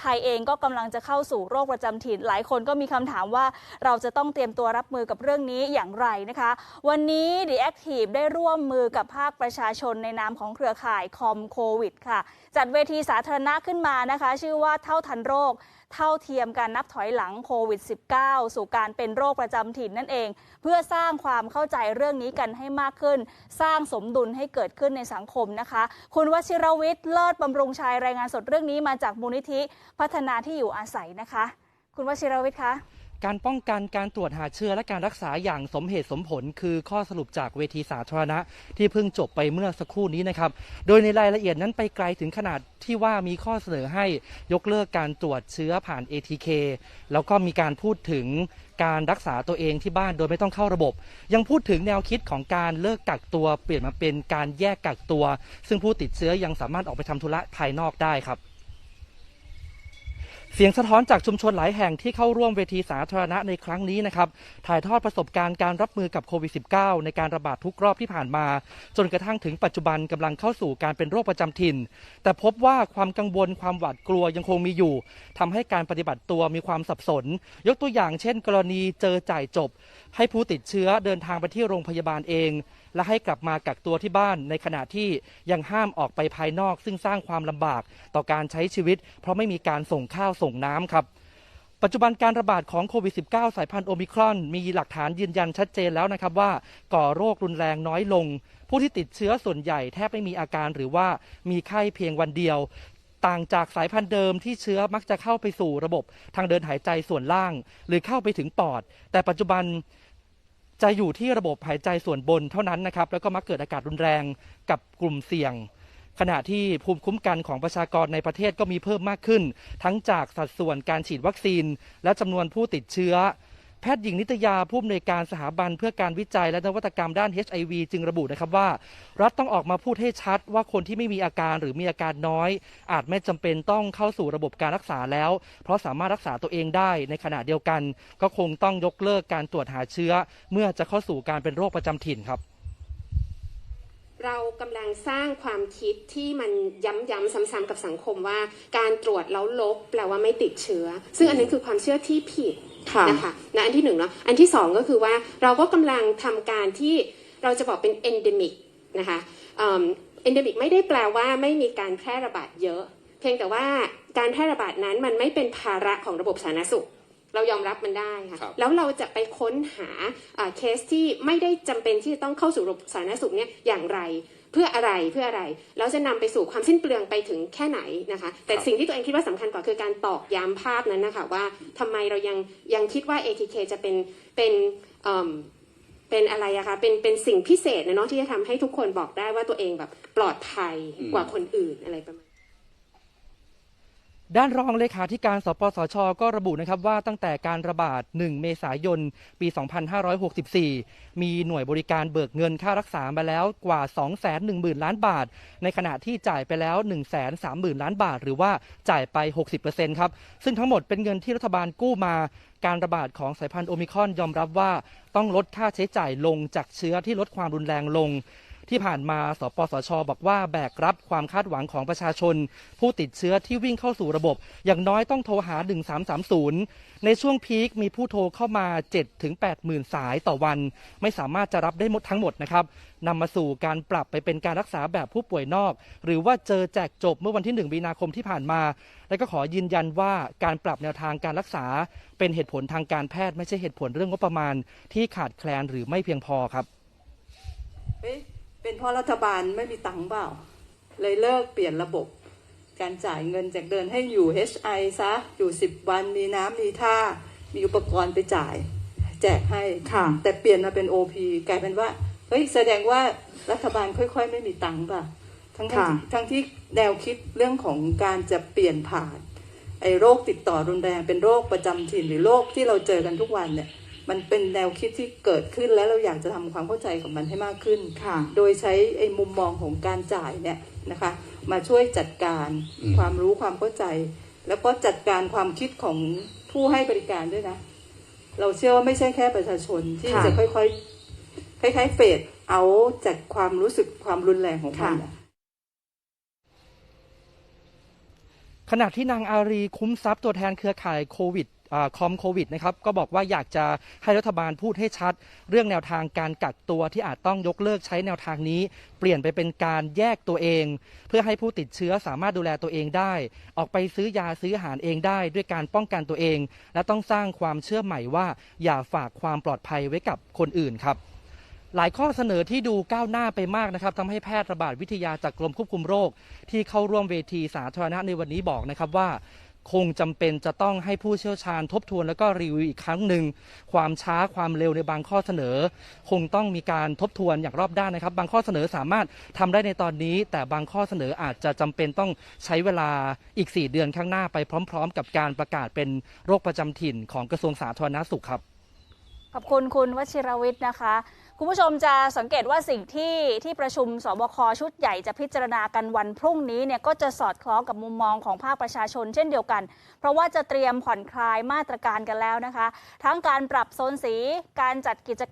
ไทยเองก็กำลังจะเข้าสู่โรคประจำถิ่น หลายคนก็มีคำถามว่าเราจะต้องเตรียมตัวรับมือกับเรื่องนี้อย่างไรนะคะ วันนี้ The Active ได้ร่วมมือกับภาคประชาชนในนามของเครือข่ายคอมโควิดค่ะ จัดเวทีสาธารณะขึ้นมานะคะ ชื่อว่าเท่าทันโรคเท่าเทียมการนับถอยหลังโควิด -19 สู่การเป็นโรคประจำถิ่นนั่นเอง เพื่อสร้างความเข้าใจเรื่องนี้กันให้มากขึ้น สร้างสมดุลให้เกิดขึ้นในสังคมนะคะ คุณวชิรวิทย์เลิศบำรุงชัยรายงานสดเรื่องนี้มาจากมูลนิธิ พัฒนาที่อยู่อาศัยนะคะ คุณวชิรวิทย์คะการป้องกันการตรวจหาเชื้อและการรักษาอย่างสมเหตุสมผล คือข้อสรุปจากเวทีสาธารณะ ที่เพิ่งจบไปเมื่อสักครู่นี้นะครับ โดยในรายละเอียดนั้นไปไกลถึงขนาดที่ว่ามีข้อเสนอให้ยกเลิกการตรวจเชื้อผ่าน ATK แล้วก็มีการพูดถึงการรักษาตัวเองที่บ้านโดยไม่ต้องเข้าระบบ ยังพูดถึงแนวคิดของการเลิกกักตัวเปลี่ยนมาเป็นการแยกกักตัว ซึ่งผู้ติดเชื้อยังสามารถออกไปทำธุระภายนอกได้ครับ เสียงสะท้อนจากชุมชนหลายแห่งที่เข้าร่วมเวทีสาธารณะในครั้งนี้นะครับ ถ่ายทอดประสบการณ์การรับมือกับโควิด -19 ในการระบาดทุกรอบที่ผ่านมา จนกระทั่งถึงปัจจุบันกำลังเข้าสู่การเป็นโรคประจำถิ่น แต่พบว่าความกังวลความหวาดกลัวยังคงมีอยู่ทำให้การปฏิบัติตัวมีความสับสน ยกตัวอย่างเช่น กรณีเจอจ่ายจบ ให้ผู้ติดเชื้อเดินทางไปที่โรงพยาบาลเอง และให้กลับมากักตัวที่บ้านในขณะที่ยังห้ามออกไปภายนอก ซึ่งสร้างความลำบากต่อการใช้ชีวิต เพราะไม่มีการส่งข้าวส่งน้ำครับ ปัจจุบันการระบาดของโควิด -19 สายพันธุ์โอมิครอน มีหลักฐานยืนยันชัดเจนแล้วนะครับว่าก่อโรครุนแรงน้อยลง ผู้ที่ติดเชื้อส่วนใหญ่แทบไม่มีอาการหรือว่ามีไข้เพียงวันเดียวต่างจากสายพันธุ์เดิมที่เชื้อมักจะเข้าไปสู่ระบบทางเดินหายใจส่วนล่าง หรือเข้าไปถึงปอด แต่ปัจจุบันจะอยู่ที่ระบบหายใจส่วนบนเท่านั้นนะครับ แล้วก็มักเกิดอากาศรุนแรงกับกลุ่มเสี่ยง ขณะที่ภูมิคุ้มกันของประชากรในประเทศก็มีเพิ่มมากขึ้น ทั้งจากสัดส่วนการฉีดวัคซีน และจำนวนผู้ติดเชื้อแพทย์หญิงนิตยาผู้อำนวยการสถาบันเพื่อการวิจัยและนวัตกรรมด้าน HIV จึงระบุนะครับว่า รัฐต้องออกมาพูดให้ชัดว่าคนที่ไม่มีอาการหรือมีอาการน้อย อาจไม่จำเป็นต้องเข้าสู่ระบบการรักษาแล้ว เพราะสามารถรักษาตัวเองได้ในขณะเดียวกัน ก็คงต้องยกเลิกการตรวจหาเชื้อ เมื่อจะเข้าสู่การเป็นโรคประจำถิ่นครับ เรากำลังสร้างความคิดที่มันย้ำๆซ้ำๆกับสังคมว่า การตรวจแล้วลบแปลว่าไม่ติดเชื้อ ซึ่งอันนั้นคือความเชื่อที่ผิดค่ะนะคะนะอันที่หนึ่งเนาะอันที่สองก็คือว่าเราก็กำลังทำการที่เราจะบอกเป็น endemic นะคะเอิ่ม endemic ไม่ได้แปลว่าไม่มีการแพร่ระบาดเยอะ เพียงแต่ว่าการแพร่ระบาดนั้นมันไม่เป็นภาระของระบบสาธารณสุข เรายอมรับมันได้ค่ะครับแล้วเราจะไปค้นหาอ่าเคสที่ไม่ได้จำเป็นที่จะต้องเข้าสู่ระบบสาธารณสุขเนี่ยอย่างไรเพื่ออะไรเพื่ออะไร แล้วจะนำไปสู่ความสิ้นเปลืองไปถึงแค่ไหนนะคะ แต่สิ่งที่ตัวเองคิดว่าสำคัญกว่าคือการตอกย้ำภาพนั้นนะคะว่าทำไมเรายังยังคิดว่า ATK จะเป็นเป็นเอิ่มเป็นอะไรอะคะเป็นเป็นสิ่งพิเศษนะเนาะที่จะทำให้ทุกคนบอกได้ว่าตัวเองแบบปลอดภัยกว่าคนอื่นอะไรประมาณ ด้านรองเลขาธิการสปสช ก็ระบุนะครับว่าตั้งแต่การระบาด 1 เมษายน ปี 2564 มีหน่วยบริการเบิกเงินค่ารักษามาแล้วกว่า 210,000 ล้านบาท ในขณะที่จ่ายไปแล้ว 130,000 ล้านบาท หรือว่าจ่ายไป 60%ครับ ซึ่งทั้งหมดเป็นเงินที่รัฐบาลกู้มาการระบาดของสายพันธุ์โอมิคอนยอมรับว่า ต้องลดค่าใช้จ่ายลงจากเชื้อที่ลดความรุนแรงลง ที่ผ่านมาสปสช บอกว่าแบกรับความคาดหวังของประชาชน ผู้ติดเชื้อที่วิ่งเข้าสู่ระบบ อย่างน้อยต้องโทรหา 1330 ในช่วงพีคมีผู้โทรเข้ามา7ถึง80,000สายต่อวัน ไม่สามารถจะรับได้หมดทั้งหมดนะครับนำมาสู่การปรับไปเป็นการรักษาแบบผู้ป่วยนอก หรือว่าเจอแจกจบเมื่อวันที่ 1 มีนาคมที่ผ่านมา และก็ขอยืนยันว่าการปรับแนวทางการรักษา เป็นเหตุผลทางการแพทย์ไม่ใช่เหตุผลเรื่องงบประมาณ ที่ขาดแคลนหรือไม่เพียงพอครับเอ๊ะ เป็นเพราะรัฐบาลไม่มีตังค์เปล่า เลยเลิกเปลี่ยนระบบ การจ่ายเงินจากเดินให้อยู่ HI ซะ อยู่สิบวันมีน้ำมีท่า มีอุปกรณ์ไปจ่าย แจกให้ ค่ะ แต่เปลี่ยนมาเป็น OP กลายเป็นว่า เฮ้ย แสดงว่ารัฐบาลค่อย ๆ ไม่มีตังค์ป่ะ ทั้งที่ค่ะทั้งที่แนวคิดเรื่องของการจะเปลี่ยนผ่านไอ้โรคติดต่อรุนแรงเป็นโรคประจำถิ่นหรือโรคที่เราเจอกันทุกวันเนี่ย มันเป็นแนวคิดที่เกิดขึ้นแล้วเราอยากจะทำความเข้าใจกับมันให้มากขึ้นค่ะโดยใช้ไอ้มุมมองของการจ่ายเนี่ยนะคะ มาช่วยจัดการความรู้ความเข้าใจ แล้วก็จัดการความคิดของผู้ให้บริการด้วยนะ เราเชื่อว่าไม่ใช่แค่ประชาชนที่ค่ะจะค่อยๆคล้ายๆเฟดเอาจากความรู้สึกความรุนแรงของมันค่ะน่ะขณะที่นางอารีคุ้มทรัพย์ตัวแทนเครือข่ายโควิดอ่า คอมโควิดนะครับก็บอกว่าอยากจะให้รัฐบาลพูดให้ชัด เรื่องแนวทางการกักตัวที่อาจต้องยกเลิกใช้แนวทางนี้ เปลี่ยนไปเป็นการแยกตัวเอง เพื่อให้ผู้ติดเชื้อสามารถดูแลตัวเองได้ ออกไปซื้อยาซื้ออาหารเองได้ ด้วยการป้องกันตัวเอง และต้องสร้างความเชื่อใหม่ว่า อย่าฝากความปลอดภัยไว้กับคนอื่นครับหลายข้อเสนอที่ดูก้าวหน้าไปมากนะครับทำให้แพทย์ระบาดวิทยาจากกรมควบคุมโรค ที่เข้าร่วมเวทีสาธารณะในวันนี้บอกนะครับว่า คงจำเป็นจะต้องให้ผู้เชี่ยวชาญทบทวนแล้วก็รีวิวอีกครั้งหนึ่งความช้าความเร็วในบางข้อเสนอ คงต้องมีการทบทวนอย่างรอบด้านนะครับ บางข้อเสนอสามารถทำได้ในตอนนี้ แต่บางข้อเสนออาจจะจำเป็นต้องใช้เวลาอีก 4 เดือนข้างหน้าไปพร้อม ๆ กับการประกาศเป็นโรคประจำถิ่นของกระทรวงสาธารณสุขครับขอบคุณคุณวชิรวิทย์นะคะ คุณผู้ชมจะสังเกตว่าสิ่งที่ที่ประชุมสบคชุดใหญ่จะพิจารณากันวันพรุ่งนี้เนี่ยก็จะสอดคล้องกับมุมมองของภาคประชาชนเช่นเดียวกัน เพราะว่าจะเตรียมผ่อนคลายมาตรการกันแล้วนะคะ ทั้งการปรับโซนสีการจัดกิจกรรม